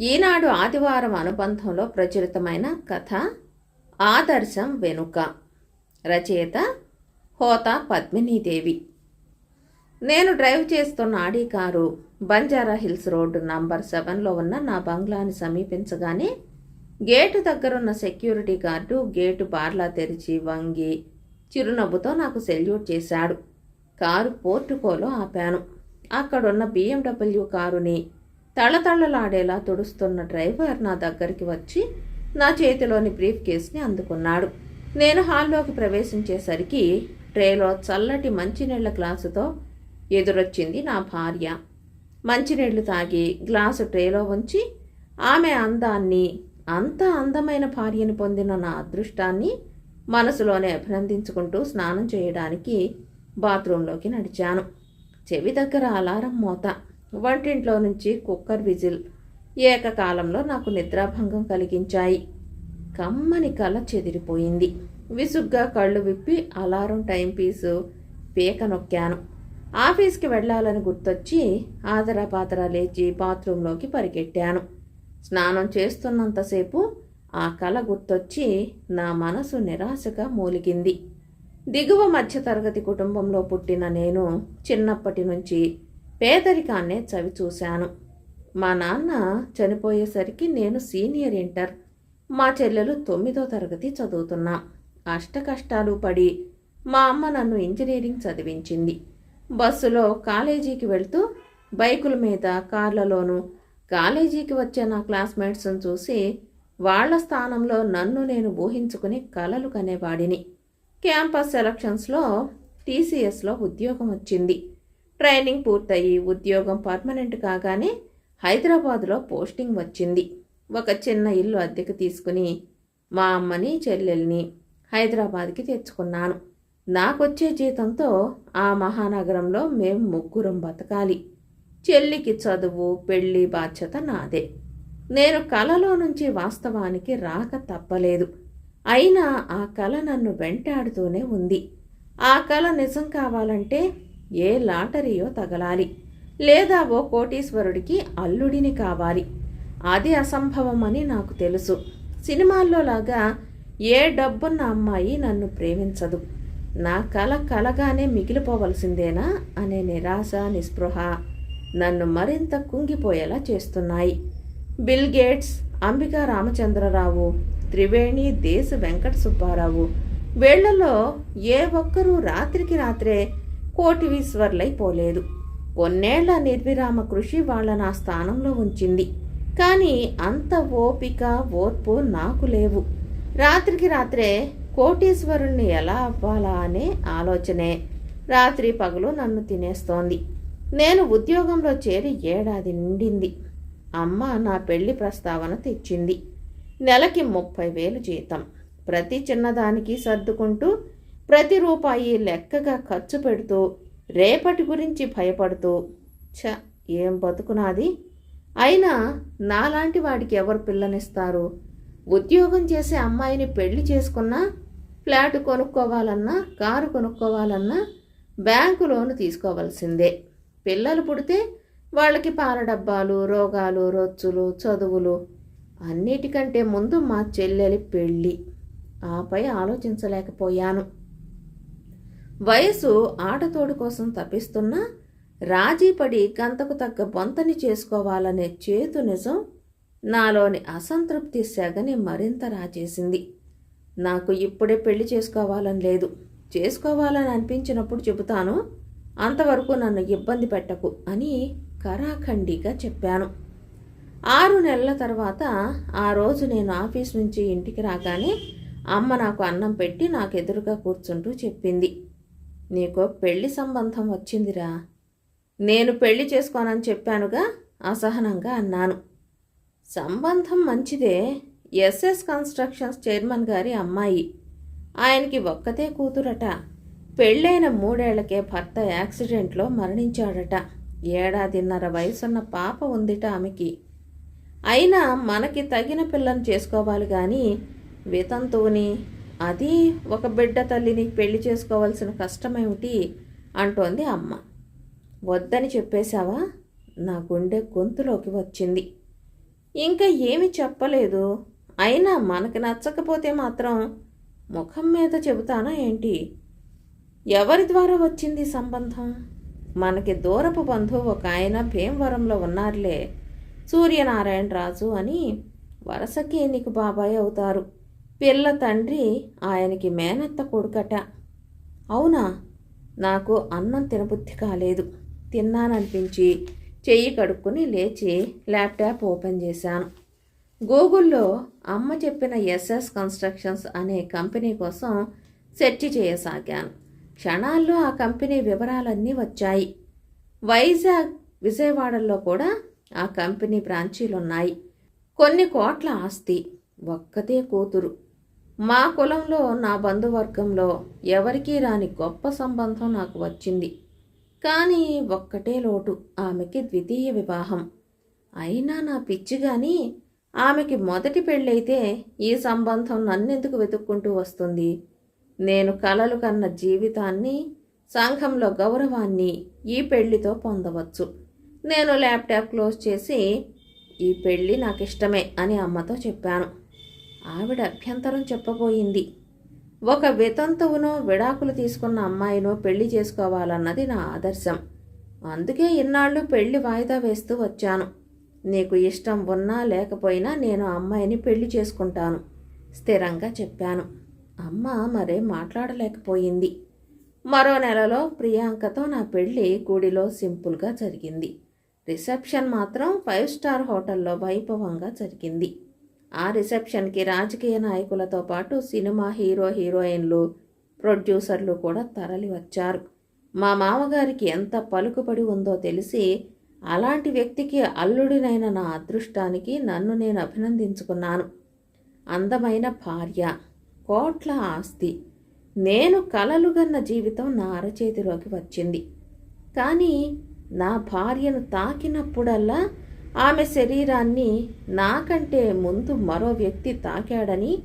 ఈనాడు ఆదివారం అనుబంధంలో ప్రచురితమైన కథ ఆదర్శం వెనుక. రచయిత హోతా పద్మినీదేవి. నేను డ్రైవ్ చేస్తున్న Audi car Banjara Hills road number సెవెన్లో ఉన్న నా బంగ్లాని సమీపించగానే గేటు దగ్గరున్న సెక్యూరిటీ గార్డు గేటు బార్లా తెరిచి వంగి చిరునవ్వుతో నాకు సెల్యూట్ చేశాడు. కారు పోర్టుకోలో ఆపాను. అక్కడున్న బిఎండబ్ల్యూ కారుని తళతళలాడేలా తుడుస్తున్న డ్రైవర్ నా దగ్గరికి వచ్చి నా చేతిలోని బ్రీఫ్ కేస్ని అందుకున్నాడు. నేను హాల్లోకి ప్రవేశించేసరికి ట్రేలో చల్లటి మంచినీళ్ళ గ్లాసుతో ఎదురొచ్చింది నా భార్య. మంచినీళ్ళు తాగి గ్లాసు ట్రేలో ఉంచి ఆమె అందాన్ని అంత అందమైన భార్యను పొందిన నా అదృష్టాన్ని మనసులోనే అభినందించుకుంటూ స్నానం చేయడానికి బాత్రూంలోకి నడిచాను. చెవి దగ్గర అలారం మోత. వంటింట్లో నుంచి కుక్కర్ విజిల్ ఏకకాలంలో నాకు నిద్రాభంగం కలిగించాయి. కమ్మని కళ చెదిరిపోయింది. విసుగ్గా కళ్ళు విప్పి అలారం టైం పీసు పీక నొక్కాను. ఆఫీస్కి వెళ్ళాలని గుర్తొచ్చి ఆదరాపాతరా లేచి బాత్రూంలోకి పరిగెట్టాను. స్నానం చేస్తున్నంతసేపు ఆ కళ గుర్తొచ్చి నా మనసు నిరాశగా మూలిగింది. దిగువ మధ్యతరగతి కుటుంబంలో పుట్టిన నేను చిన్నప్పటి నుంచి పేదరికాన్నే చవి చూశాను. మా నాన్న చనిపోయేసరికి నేను సీనియర్ ఇంటర్. మా చెల్లెలు తొమ్మిదో తరగతి చదువుతున్నాం. అష్ట కష్టాలు పడి మా అమ్మ నన్ను ఇంజనీరింగ్ చదివించింది. బస్సులో కాలేజీకి వెళ్తూ బైకుల మీద కార్లలోనూ కాలేజీకి వచ్చే నా క్లాస్మేట్స్ని చూసి వాళ్ళ స్థానంలో నన్ను నేను ఊహించుకుని కలలు కనేవాడిని. క్యాంపస్ సెలక్షన్స్లో టీసీఎస్లో ఉద్యోగం వచ్చింది. ట్రైనింగ్ పూర్తయి ఉద్యోగం పర్మనెంట్ కాగానే హైదరాబాద్లో పోస్టింగ్ వచ్చింది. ఒక చిన్న ఇల్లు అద్దెకు తీసుకుని మా అమ్మని చెల్లెల్ని హైదరాబాద్కి తెచ్చుకున్నాను. నాకొచ్చే జీతంతో ఆ మహానగరంలో మేం ముగ్గురం బతకాలి. చెల్లికి చదువు పెళ్ళి బాధ్యత నాదే. నేను కలలో నుంచి వాస్తవానికి రాక తప్పలేదు. అయినా ఆ కళ నన్ను వెంటాడుతూనే ఉంది. ఆ కళ నిజం కావాలంటే ఏ లాటరీయో తగలాలి. లేదా ఓ కోటీశ్వరుడికి అల్లుడిని కావాలి. అది అసంభవమని నాకు తెలుసు. సినిమాల్లో లాగా ఏ డబ్బున్న అమ్మాయి నన్ను ప్రేమించదు. నా కల కలగానే మిగిలిపోవలసిందేనా అనే నిరాశ నిస్పృహ నన్ను మరింత కుంగిపోయేలా చేస్తున్నాయి. బిల్ గేట్స్ అంబికా రామచంద్రరావు త్రివేణి దేశ వెంకట సుబ్బారావు వీళ్ళలో ఏ ఒక్కరూ రాత్రికి రాత్రే కోటివీశ్వర్లైపోలేదు కొన్నేళ్ళ నిర్విరామ కృషి వాళ్ళ నా స్థానంలో ఉంచింది. కానీ అంత ఓపిక ఓర్పు నాకు లేవు. రాత్రికి రాత్రే కోటీశ్వరుణ్ణి ఎలా అవ్వాలా అనే ఆలోచనే. రాత్రి పగలు నన్ను తినేస్తోంది. నేను ఉద్యోగంలో చేరి ఏడాది నిండింది. అమ్మ నా పెళ్ళి ప్రస్తావన తెచ్చింది. నెలకి ముప్పై వేలు జీతం. ప్రతి చిన్నదానికి సర్దుకుంటూ ప్రతి రూపాయి లెక్కగా ఖర్చు పెడుతూ రేపటి గురించి భయపడుతూ ఛ ఏం బతుకునాది? అయినా నాలాంటి వాడికి ఎవరు పిల్లనిస్తారు? ఉద్యోగం చేసే అమ్మాయిని పెళ్ళి చేసుకున్నా ఫ్లాట్ కొనుక్కోవాలన్నా కారు కొనుక్కోవాలన్నా బ్యాంకు లోను తీసుకోవాల్సిందే. పిల్లలు పుడితే వాళ్ళకి పాల డబ్బాలు రోగాలు రొచ్చులు చదువులు అన్నిటికంటే ముందు మా చెల్లెలి పెళ్ళి. ఆపై ఆలోచించలేకపోయాను. వయసు ఆటతోడు కోసం తప్పిస్తున్నా రాజీపడి గంతకు తగ్గ బొంతని చేసుకోవాలనే చేతు నిజం నాలోని అసంతృప్తి సెగని మరింత రాచేసింది నాకు ఇప్పుడే పెళ్ళి చేసుకోవాలని లేదు. చేసుకోవాలని అనిపించినప్పుడు చెబుతాను. అంతవరకు నన్ను ఇబ్బంది పెట్టకు అని కరాఖండిగా చెప్పాను. ఆరు నెలల తర్వాత ఆ రోజు నేను ఆఫీస్ నుంచి ఇంటికి రాగానే అమ్మ నాకు అన్నం పెట్టి నాకు ఎదురుగా కూర్చుంటూ చెప్పింది. నీకు పెళ్ళి సంబంధం వచ్చిందిరా. నేను పెళ్ళి చేసుకోనని చెప్పానుగా అసహనంగా అన్నాను. సంబంధం మంచిదే ఎస్ఎస్ కన్స్ట్రక్షన్స్ చైర్మన్ గారి అమ్మాయి. ఆయనకి ఒక్కతే కూతురట. పెళ్ళైన మూడేళ్ళకే భర్త యాక్సిడెంట్లో మరణించాడట. ఏడాదిన్నర వయసున్న పాప ఉందిట ఆమెకి. అయినా మనకి తగిన పిల్లను చేసుకోవాలి కానీ వితంతువుని అది ఒక బిడ్డ తల్లిని పెళ్ళి చేసుకోవాల్సిన కష్టమేమిటి? అంటోంది అమ్మ. వద్దని చెప్పేశావా? నా గుండె గొంతులోకి వచ్చింది. ఇంకా ఏమి చెప్పలేదు. అయినా మనకు నచ్చకపోతే మాత్రం ముఖం మీద చెబుతానా ఏంటి? ఎవరి ద్వారా వచ్చింది సంబంధం? మనకి దూరపు బంధువు ఒక ఆయన భీమవరంలో ఉన్నారులే. సూర్యనారాయణ రాజు అని వరసకి నీకు బాబాయ్ అవుతారు. పిల్ల తండ్రి ఆయనకి మేనత్త కొడుకట. అవునా? నాకు అన్నం తినబుద్ధి కాలేదు. తిన్నాననిపించి చెయ్యి కడుక్కుని లేచి ల్యాప్టాప్ ఓపెన్ చేశాను. గూగుల్లో అమ్మ చెప్పిన ఎస్ఎస్ కన్స్ట్రక్షన్స్ అనే కంపెనీ కోసం సెర్చ్ చేయసాగాను. క్షణాల్లో ఆ కంపెనీ వివరాలన్నీ వచ్చాయి. వైజాగ్ విజయవాడల్లో కూడా ఆ కంపెనీ బ్రాంచీలున్నాయి. కొన్ని కోట్ల ఆస్తి ఒక్కతే కూతురు. మా కులంలో నా బంధువర్గంలో ఎవరికీ రాని గొప్ప సంబంధం నాకు వచ్చింది. కానీ ఒక్కటే లోటు ఆమెకి ద్వితీయ వివాహం. అయినా నా పిచ్చి కానీ ఆమెకి మొదటి పెళ్ళైతే ఈ సంబంధం నన్నెందుకు వెతుక్కుంటూ వస్తుంది? నేను కలలు కన్న జీవితాన్ని సంఘంలో గౌరవాన్ని ఈ పెళ్ళితో పొందవచ్చు. నేను ల్యాప్టాప్ క్లోజ్ చేసి ఈ పెళ్ళి నాకు ఇష్టమే అని అమ్మతో చెప్పాను. ఆవిడ అభ్యంతరం చెప్పబోయింది. ఒక వితంతువునో విడాకులు తీసుకున్న అమ్మాయినో పెళ్ళి చేసుకోవాలన్నది నా ఆదర్శం. అందుకే ఇన్నాళ్ళు పెళ్ళి వాయిదా వేస్తూ వచ్చాను. నీకు ఇష్టం ఉన్నా లేకపోయినా నేను అమ్మాయిని పెళ్ళి చేసుకుంటాను స్థిరంగా చెప్పాను. అమ్మ మరే మాట్లాడలేకపోయింది. మరో నెలలో ప్రియాంకతో నా పెళ్ళి గుడిలో సింపుల్గా జరిగింది. రిసెప్షన్ మాత్రం ఫైవ్ స్టార్ హోటల్లో వైభవంగా జరిగింది. ఆ రిసెప్షన్కి రాజకీయ నాయకులతో పాటు సినిమా హీరో హీరోయిన్లు ప్రొడ్యూసర్లు కూడా తరలి వచ్చారు. మా మామగారికి ఎంత పలుకుబడి ఉందో తెలిసి అలాంటి వ్యక్తికి అల్లుడినైన నా అదృష్టానికి నన్ను నేను అభినందించుకున్నాను. అందమైన భార్య కోట్ల ఆస్తి. నేను కలలుగన్న జీవితం నా అరచేతిలోకి వచ్చింది. కానీ నా భార్యను తాకినప్పుడల్లా ఆమె శరీరాన్ని నాకంటే ముందు మరో వ్యక్తి తాకాడని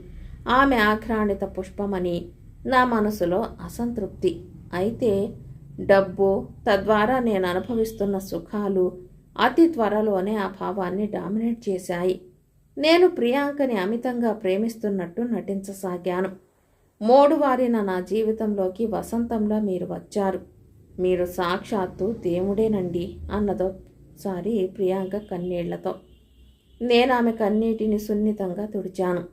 ఆమె ఆఘ్రాణిత పుష్పమని నా మనసులో అసంతృప్తి. అయితే డబ్బు తద్వారా నేను అనుభవిస్తున్న సుఖాలు అతి త్వరలోనే ఆ భావాన్ని డామినేట్ చేశాయి. నేను ప్రియాంకని అమితంగా ప్రేమిస్తున్నట్టు నటించసాగాను. మోడువారిన నా జీవితంలోకి వసంతంలో మీరు వచ్చారు. మీరు సాక్షాత్తు దేవుడేనండి అన్నదో సారి ప్రియాంక కన్నీళ్ళతో. నేను ఆమె కన్నీటిని సున్నితంగా తుడిచాను.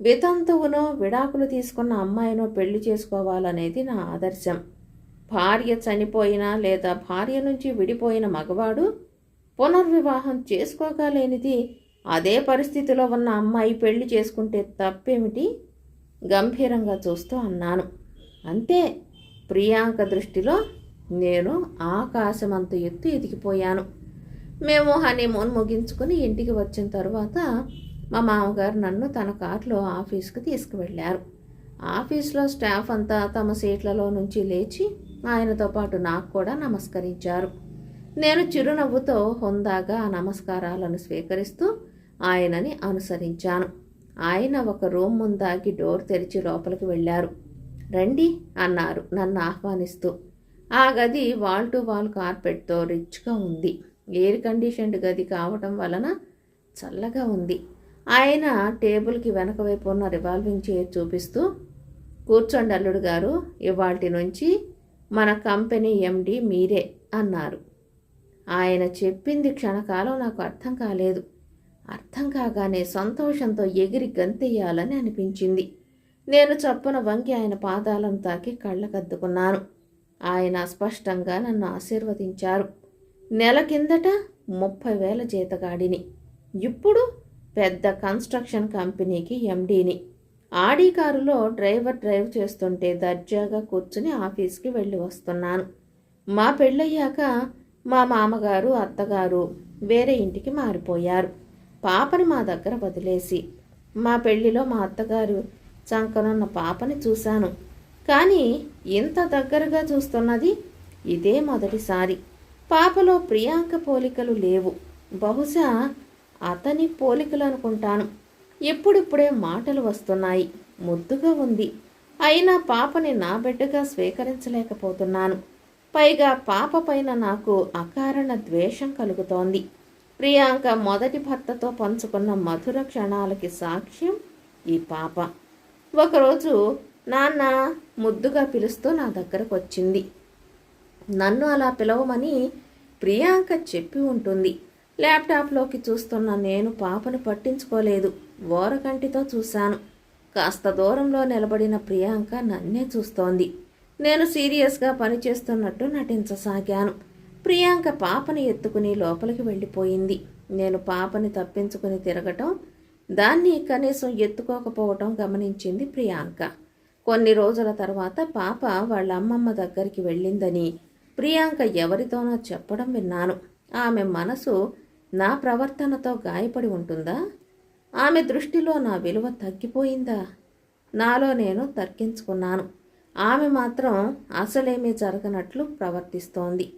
వితంతువునో విడాకులు తీసుకున్న అమ్మాయినో పెళ్ళి చేసుకోవాలనేది నా ఆదర్శం. భార్య చనిపోయినా లేదా భార్య నుంచి విడిపోయిన మగవాడు పునర్వివాహం చేసుకోగలేనిది అదే పరిస్థితిలో ఉన్న అమ్మాయి పెళ్ళి చేసుకుంటే తప్పేమిటి? గంభీరంగా చూస్తూ అన్నాను. అంతే ప్రియాంక దృష్టిలో నేను ఆకాశమంత ఎత్తు ఎదిగిపోయాను. మేము హనీమూన్ ముగించుకుని ఇంటికి వచ్చిన తర్వాత మా మామగారు నన్ను తన కారులో ఆఫీస్కి తీసుకువెళ్ళారు. ఆఫీస్లో స్టాఫ్ అంతా తమ సీట్లలో నుంచి లేచి ఆయనతో పాటు నాకు కూడా నమస్కరించారు. నేను చిరునవ్వుతో హుందాగా ఆ నమస్కారాలను స్వీకరిస్తూ ఆయనని అనుసరించాను. ఆయన ఒక రూమ్ ముందాగి డోర్ తెరిచి లోపలికి వెళ్ళారు. రండి అన్నారు నన్ను ఆహ్వానిస్తూ. ఆ గది వాల్ టు వాల్ కార్పెట్తో రిచ్గా ఉంది. ఎయిర్ కండిషన్డ్ గది కావటం వలన చల్లగా ఉంది. ఆయన టేబుల్కి వెనక వైపు ఉన్న రివాల్వింగ్ చైర్ చూపిస్తూ కూర్చోండి అల్లుడు గారు ఇవాటి నుంచి మన కంపెనీ ఎండి మీరే అన్నారు. ఆయన చెప్పింది క్షణకాలం నాకు అర్థం కాలేదు. అర్థం కాగానే సంతోషంతో ఎగిరి గంతెయ్యాలని అనిపించింది. నేను చప్పున వంగి ఆయన పాదాలను తాకి కళ్ళకద్దుకున్నాను ఆయన స్పష్టంగా నన్ను ఆశీర్వదించారు. నెల కిందట ముప్పై వేల జీతగాడిని. ఇప్పుడు పెద్ద కన్స్ట్రక్షన్ కంపెనీకి ఎండీని. ఆడీ కారులో డ్రైవర్ డ్రైవ్ చేస్తుంటే దర్జాగా కూర్చుని ఆఫీస్కి వెళ్ళి వస్తున్నాను. మా పెళ్ళయ్యాక మా మామగారు అత్తగారు వేరే ఇంటికి మారిపోయారు. పాపని మా దగ్గర వదిలేసి. మా పెళ్ళిలో మా అత్తగారు చంకనున్న పాపని చూశాను. కానీ ఇంత దగ్గరగా చూస్తున్నది ఇదే మొదటిసారి. పాపలో ప్రియాంక పోలికలు లేవు. బహుశా అతని పోలికలు అనుకుంటాను. ఇప్పుడిప్పుడే మాటలు వస్తున్నాయి. ముద్దుగా ఉంది. అయినా పాపని నా బిడ్డగా స్వీకరించలేకపోతున్నాను. పైగా పాప పైన నాకు అకారణ ద్వేషం కలుగుతోంది. ప్రియాంక మొదటి భర్తతో పంచుకున్న మధుర క్షణాలకి సాక్ష్యం ఈ పాప. ఒకరోజు నాన్న ముద్దుగా పిలుస్తూ నా దగ్గరకు వచ్చింది నన్ను అలా పిలవమని ప్రియాంక చెప్పి ఉంటుంది. ల్యాప్టాప్లోకి చూస్తున్న నేను పాపను పట్టించుకోలేదు. ఓరకంటితో చూశాను. కాస్త దూరంలో నిలబడిన ప్రియాంక నన్నే చూస్తోంది. నేను సీరియస్గా పనిచేస్తున్నట్టు నటించసాగాను. ప్రియాంక పాపని ఎత్తుకుని లోపలికి వెళ్ళిపోయింది. నేను పాపని తప్పించుకుని తిరగటం దాన్ని కనీసం ఎత్తుకోకపోవటం గమనించింది ప్రియాంక. కొన్ని రోజుల తర్వాత పాప వాళ్ళ అమ్మమ్మ దగ్గరికి వెళ్ళిందని ప్రియాంక ఎవరితోనో చెప్పడం విన్నాను. ఆమె మనసు నా ప్రవర్తనతో గాయపడి ఉంటుందా? ఆమె దృష్టిలో నా విలువ తగ్గిపోయిందా? నాలో నేను తర్కించుకున్నాను. ఆమె మాత్రం అసలేమీ జరగనట్లు ప్రవర్తిస్తోంది.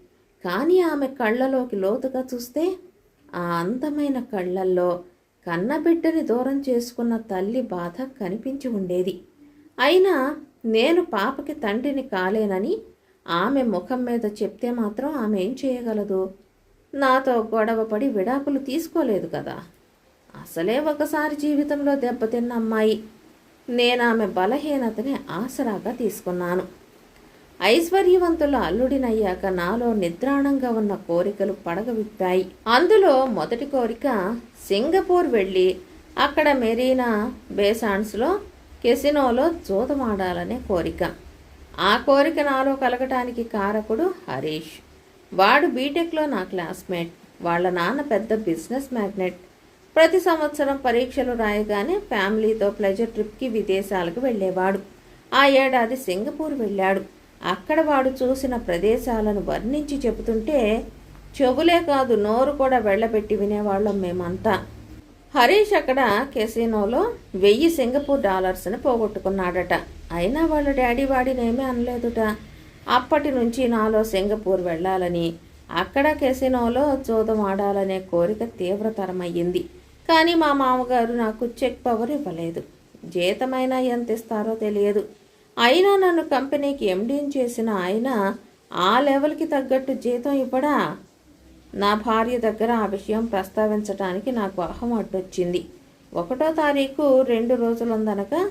కానీ ఆమె కళ్ళలోకి లోతుగా చూస్తే ఆ అందమైన కళ్ళల్లో కన్నబిడ్డని దూరం చేసుకున్న తల్లి బాధ కనిపించి ఉండేది. అయినా నేను పాపకి తండ్రిని కాలేనని ఆమె ముఖం మీద చెప్తే మాత్రం ఆమె ఏం చేయగలదు? నాతో గొడవపడి విడాకులు తీసుకోలేదు కదా. అసలే ఒకసారి జీవితంలో దెబ్బతిన్న అమ్మాయి. నేను ఆమె బలహీనతని ఆసరాగా తీసుకున్నాను. ఐశ్వర్యవంతుల అల్లుడినయ్యాక నాలో నిద్రాణంగా ఉన్న కోరికలు పడగవిప్పాయి. అందులో మొదటి కోరిక సింగపూర్ వెళ్ళి అక్కడ మెరీనా బేసాన్స్లో కెసినోలో జూదమాడాలనే కోరిక. ఆ కోరిక నాలో కలగటానికి కారకుడు హరీష్. వాడు బీటెక్లో నా క్లాస్మేట్. వాళ్ళ నాన్న పెద్ద బిజినెస్ మ్యాగ్నెట్. ప్రతి సంవత్సరం పరీక్షలు రాయగానే ఫ్యామిలీతో ప్లెజర్ ట్రిప్కి విదేశాలకు వెళ్ళేవాడు. ఆ ఏడాది సింగపూర్ వెళ్ళాడు. అక్కడ వాడు చూసిన ప్రదేశాలను వర్ణించి చెబుతుంటే చెవులే కాదు నోరు కూడా వెళ్ళబెట్టి వినేవాళ్ళం మేమంతా. హరీష్ అక్కడ కెసినోలో వెయ్యి సింగపూర్ డాలర్స్ని పోగొట్టుకున్నాడట. అయినా వాళ్ళ డాడీ వాడినేమీ అనలేదుట. అప్పటి నుంచి నాలో సింగపూర్ వెళ్ళాలని అక్కడ కెసినోలో జూదం ఆడాలనే కోరిక తీవ్రతరమయ్యింది. కానీ మా మామగారు నాకు చెక్ పవర్ ఇవ్వలేదు. జీతమైనా ఎంత ఇస్తారో తెలియదు. అయినా నన్ను కంపెనీకి ఎండీని చేసిన ఆయన ఆ లెవెల్కి తగ్గట్టు జీతం ఇవ్వడా? నా భార్య దగ్గర ఆ విషయం ప్రస్తావించడానికి నాకు అహం అడ్డొచ్చింది. ఒకటో తారీఖు రెండు రోజులుందనక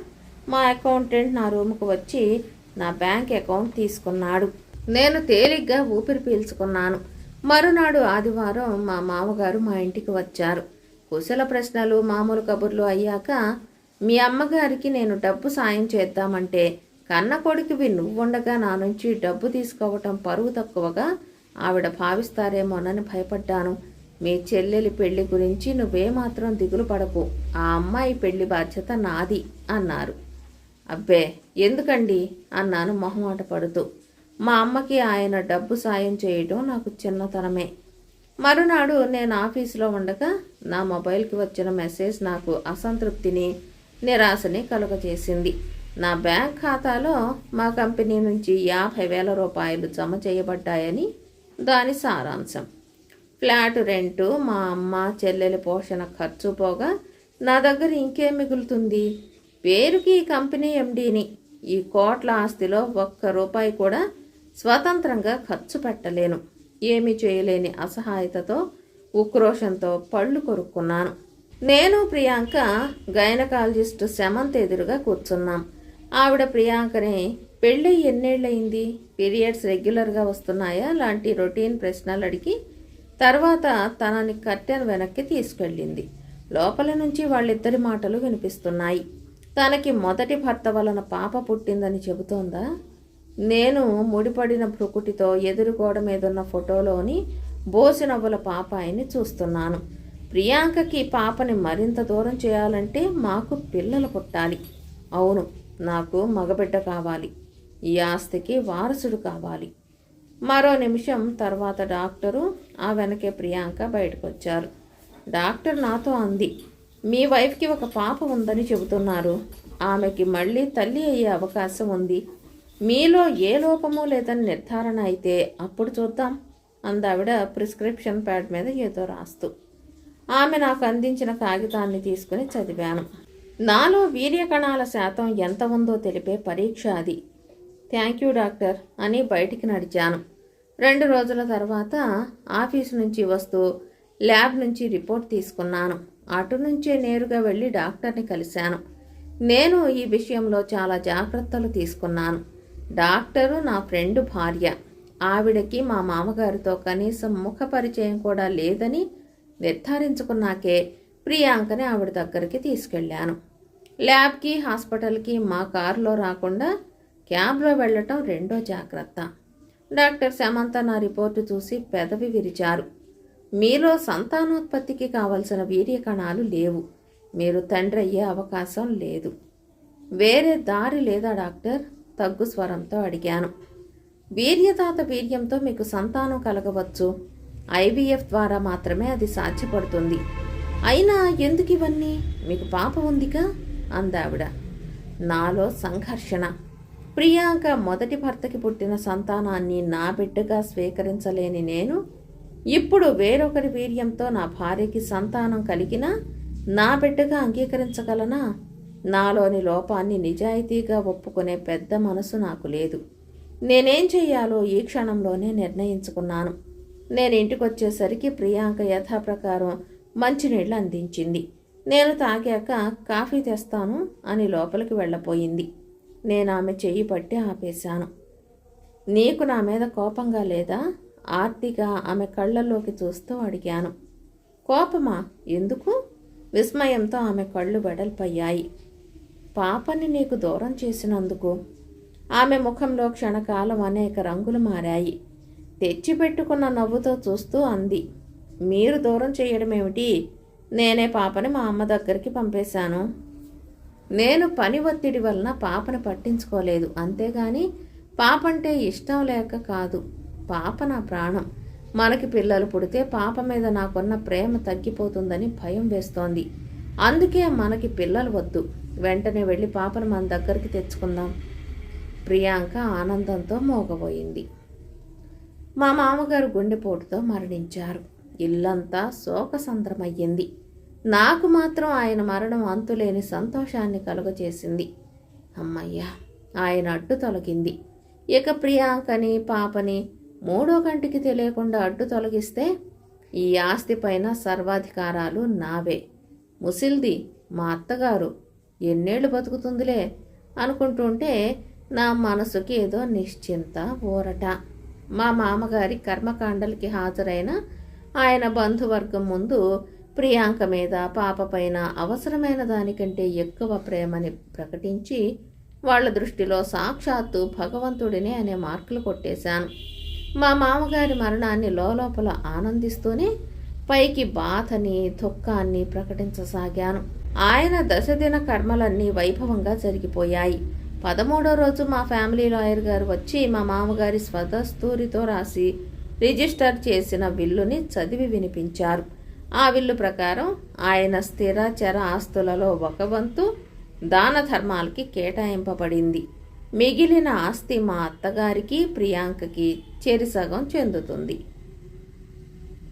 మా అకౌంటెంట్ నా రూముకు వచ్చి నా బ్యాంక్ అకౌంట్ తీసుకున్నాడు. నేను తేలిగ్గా ఊపిరి పీల్చుకున్నాను. మరునాడు ఆదివారం మా మామగారు మా ఇంటికి వచ్చారు. కుశల ప్రశ్నలు మామూలు కబుర్లు అయ్యాక మీ అమ్మగారికి నేను డబ్బు సాయం చేద్దామంటే కన్న కొడుకువి నువ్వుండగా నా నుంచి డబ్బు తీసుకోవటం పరువు తక్కువగా ఆవిడ భావిస్తారేమోనని భయపడ్డాను. మీ చెల్లెలి పెళ్ళి గురించి నువ్వేమాత్రం దిగులు పడకు. ఆ అమ్మాయి పెళ్ళి బాధ్యత నాది అన్నారు. అబ్బే ఎందుకండి? అన్నాను మొహమాట పడుతూ. మా అమ్మకి ఆయన డబ్బు సాయం చేయటం నాకు చిన్నతనమే. మరునాడు నేను ఆఫీసులో ఉండగా నా మొబైల్కి వచ్చిన మెసేజ్ నాకు అసంతృప్తిని నిరాశని కలుగజేసింది. నా బ్యాంక్ ఖాతాలో మా కంపెనీ నుంచి యాభై వేల రూపాయలు జమ చేయబడ్డాయని దాని సారాంశం. ఫ్లాట్ రెంటు మా అమ్మ చెల్లెలి పోషణ ఖర్చు పోగా నా దగ్గర ఇంకేం మిగులుతుంది? పేరుకి ఈ కంపెనీ ఎండీని. ఈ కోట్ల ఆస్తిలో ఒక్క రూపాయి కూడా స్వతంత్రంగా ఖర్చు పెట్టలేను. ఏమీ చేయలేని అసహాయతతో ఉక్రోషంతో పళ్ళు కొరుక్కున్నాను. నేను ప్రియాంక గైనకాలజిస్ట్ శమంత్ ఎదురుగా కూర్చున్నాం. ఆవిడ ప్రియాంకని పెళ్ళి ఎన్నేళ్ళయింది? పీరియడ్స్ రెగ్యులర్గా వస్తున్నాయా? లాంటి రొటీన్ ప్రశ్నలు అడిగి తర్వాత తనని కట్టెను వెనక్కి తీసుకెళ్ళింది. లోపల నుంచి వాళ్ళిద్దరి మాటలు వినిపిస్తున్నాయి. తనకి మొదటి భర్త వలన పాప పుట్టిందని చెబుతోందా? నేను ముడిపడిన భృకుటితో ఎదురుగోడ మీదున్న ఫోటోలోని బోసినవ్వుల పాపాయిని చూస్తున్నాను. ప్రియాంకకి పాపని మరింత దూరం చేయాలంటే మాకు పిల్లలు పుట్టాలి. అవును నాకు మగబిడ్డ కావాలి. ఈ ఆస్తికి వారసుడు కావాలి. మరో నిమిషం తర్వాత డాక్టరు ఆ వెనకే ప్రియాంక బయటకు వచ్చారు డాక్టర్ నాతో అంది మీ వైఫ్కి ఒక పాప ఉందని చెబుతున్నారు. ఆమెకి మళ్ళీ తల్లి అయ్యే అవకాశం ఉంది. మీలో ఏ లోపము లేదని నిర్ధారణ అయితే అప్పుడు చూద్దాం అందావిడ ప్రిస్క్రిప్షన్ ప్యాడ్ మీద ఏదో రాస్తూ. ఆమె నాకు అందించిన కాగితాన్ని తీసుకుని చదివాను. నాలో వీర్యకణాల శాతం ఎంత ఉందో తెలిపే పరీక్ష అది. థ్యాంక్ యూ డాక్టర్ అని బయటికి నడిచాను. రెండు రోజుల తర్వాత ఆఫీసు నుంచి వస్తూ ల్యాబ్ నుంచి రిపోర్ట్ తీసుకున్నాను. అటు నుంచే నేరుగా వెళ్ళి డాక్టర్ని కలిశాను. నేను ఈ విషయంలో చాలా జాగ్రత్తలు తీసుకున్నాను. డాక్టరు నా ఫ్రెండ్ భార్య. ఆవిడకి మా మామగారితో కనీసం ముఖ పరిచయం కూడా లేదని నిర్ధారించుకున్నాకే ప్రియాంకని ఆవిడ దగ్గరికి తీసుకెళ్ళాను. ల్యాబ్కి హాస్పిటల్కి మా కారులో రాకుండా క్యాబ్లో వెళ్ళటం రెండో జాగ్రత్త. డాక్టర్ సమంత నా రిపోర్టు చూసి పెదవి విరిచారు. మీలో సంతానోత్పత్తికి కావలసిన వీర్యకణాలు లేవు. మీరు తండ్రి అయ్యే అవకాశం లేదు. వేరే దారి లేదా డాక్టర్? తగ్గు స్వరంతో అడిగాను. వీర్యదాత వీర్యంతో మీకు సంతానం కలగవచ్చు. ఐవీఎఫ్ ద్వారా మాత్రమే అది సాధ్యపడుతుంది. అయినా ఎందుకు ఇవన్నీ? మీకు పాప ఉందిగా? అందావిడ. నాలో సంఘర్షణ. ప్రియాంక మొదటి భర్తకి పుట్టిన సంతానాన్ని నా బిడ్డగా స్వీకరించలేని నేను ఇప్పుడు వేరొకరి వీర్యంతో నా భార్యకి సంతానం కలిగినా నా బిడ్డగా అంగీకరించగలనా? నాలోని లోపాన్ని నిజాయితీగా ఒప్పుకునే పెద్ద మనసు నాకు లేదు. నేనేం చెయ్యాలో ఈ క్షణంలోనే నిర్ణయించుకున్నాను. నేను ఇంటికొచ్చేసరికి ప్రియాంక యథాప్రకారం మంచినీళ్ళు అందించింది. నేను తాగాక కాఫీ తెస్తాను అని లోపలికి వెళ్ళపోయింది. నేను ఆమె చెయ్యి పట్టి ఆపేశాను. నీకు నా మీద కోపంగా లేదా? ఆర్తిగా ఆమె కళ్ళల్లోకి చూస్తూ అడిగాను. కోపమా? ఎందుకు? విస్మయంతో ఆమె కళ్ళు వెడల్పయ్యాయి. పాపని నీకు దూరం చేసినందుకు? ఆమె ముఖంలో క్షణకాలం అనేక రంగులు మారాయి. తెచ్చిపెట్టుకున్న నవ్వుతో చూస్తూ అంది. మీరు దూరం చేయడమేమిటి? నేనే పాపని మా అమ్మ దగ్గరికి పంపేశాను. నేను పని ఒత్తిడి వలన పాపను పట్టించుకోలేదు. అంతేగాని పాపంటే ఇష్టం లేక కాదు. పాప నా ప్రాణం. మనకి పిల్లలు పుడితే పాప మీద నాకున్న ప్రేమ తగ్గిపోతుందని భయం వేస్తోంది. అందుకే మనకి పిల్లలు వద్దు. వెంటనే వెళ్ళి పాపను మన దగ్గరికి తెచ్చుకుందాం. ప్రియాంక ఆనందంతో మోగబోయింది. మా మామగారు గుండెపోటుతో మరణించారు. ఇల్లంతా శోకసంద్రమయ్యింది. నాకు మాత్రం ఆయన మరణం అంతులేని సంతోషాన్ని కలుగచేసింది అమ్మయ్యా ఆయన అడ్డు తొలగింది. ఇక ప్రియాంకని పాపని మూడో కంటికి తెలియకుండా అడ్డు తొలగిస్తే ఈ ఆస్తి పైన సర్వాధికారాలు నావే. ముసిల్ది మా అత్తగారు ఎన్నేళ్ళు బతుకుతుందిలే అనుకుంటుంటే నా మనసుకి ఏదో నిశ్చింత ఊరట. మా మామగారి కర్మకాండలకి హాజరైన ఆయన బంధువర్గం ముందు ప్రియాంక మీద పాప పైన అవసరమైన దానికంటే ఎక్కువ ప్రేమని ప్రకటించి వాళ్ళ దృష్టిలో సాక్షాత్తు భగవంతుడిని అనే మార్కులు కొట్టేశాను. మా మామగారి మరణాన్ని లోపల ఆనందిస్తూనే పైకి బాధని దుఃఖాన్ని ప్రకటించసాగాను. ఆయన దశదిన కర్మలన్నీ వైభవంగా జరిగిపోయాయి. పదమూడో రోజు మా ఫ్యామిలీ లాయర్ గారు వచ్చి మా మామగారి స్వదస్తూరితో రాసి రిజిస్టర్ చేసిన విల్లుని చదివి వినిపించారు. ఆ విల్లు ప్రకారం ఆయన స్థిర చర ఆస్తులలో ఒక వంతు దాన ధర్మాలకి కేటాయింపబడింది. మిగిలిన ఆస్తి మా అత్తగారికి ప్రియాంకకి చెరిసగం చెందుతుంది.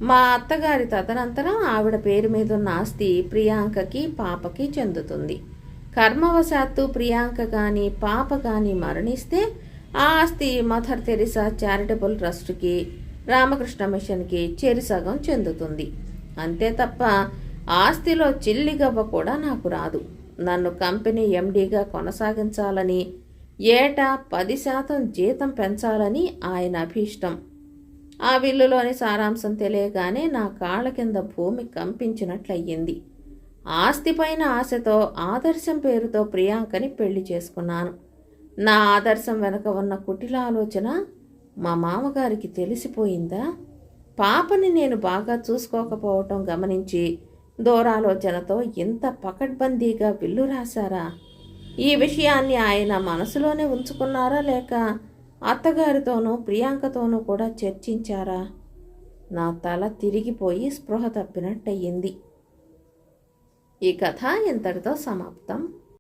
మా అత్తగారి తదనంతరం ఆవిడ పేరు మీద ఉన్న ఆస్తి ప్రియాంకకి పాపకి చెందుతుంది. కర్మవశాత్తు ప్రియాంక కానీ పాప కానీ మరణిస్తే ఆ ఆస్తి మదర్ తెరిసా చారిటబుల్ ట్రస్ట్కి రామకృష్ణ మిషన్కి చెరిసగం చెందుతుంది. అంతే తప్ప ఆస్తిలో చిల్లిగవ్వ కూడా నాకు రాదు. నన్ను కంపెనీ ఎండీగా కొనసాగించాలని ఏటా పది శాతం జీతం పెంచాలని ఆయన అభీష్టం. ఆ విల్లులోని సారాంశం తెలియగానే నా కాళ్ళ కింద భూమి కంపించినట్లయింది. ఆస్తిపైన ఆశతో ఆదర్శం పేరుతో ప్రియాంకని పెళ్ళి చేసుకున్నాను. నా ఆదర్శం వెనక ఉన్న కుటిల ఆలోచన మా మామగారికి తెలిసిపోయిందా? పాపని నేను బాగా చూసుకోకపోవటం గమనించి దూరాలోచనతో ఇంత పకడ్బందీగా విల్లు రాశారా? ఈ విషయాన్ని ఆయన మనసులోనే ఉంచుకున్నారా లేక అత్తగారితోనూ ప్రియాంకతోనూ కూడా చర్చించారా? నా తల తిరిగిపోయి స్పృహ తప్పినట్టయింది. ఈ కథ ఇంతటితో సమాప్తం.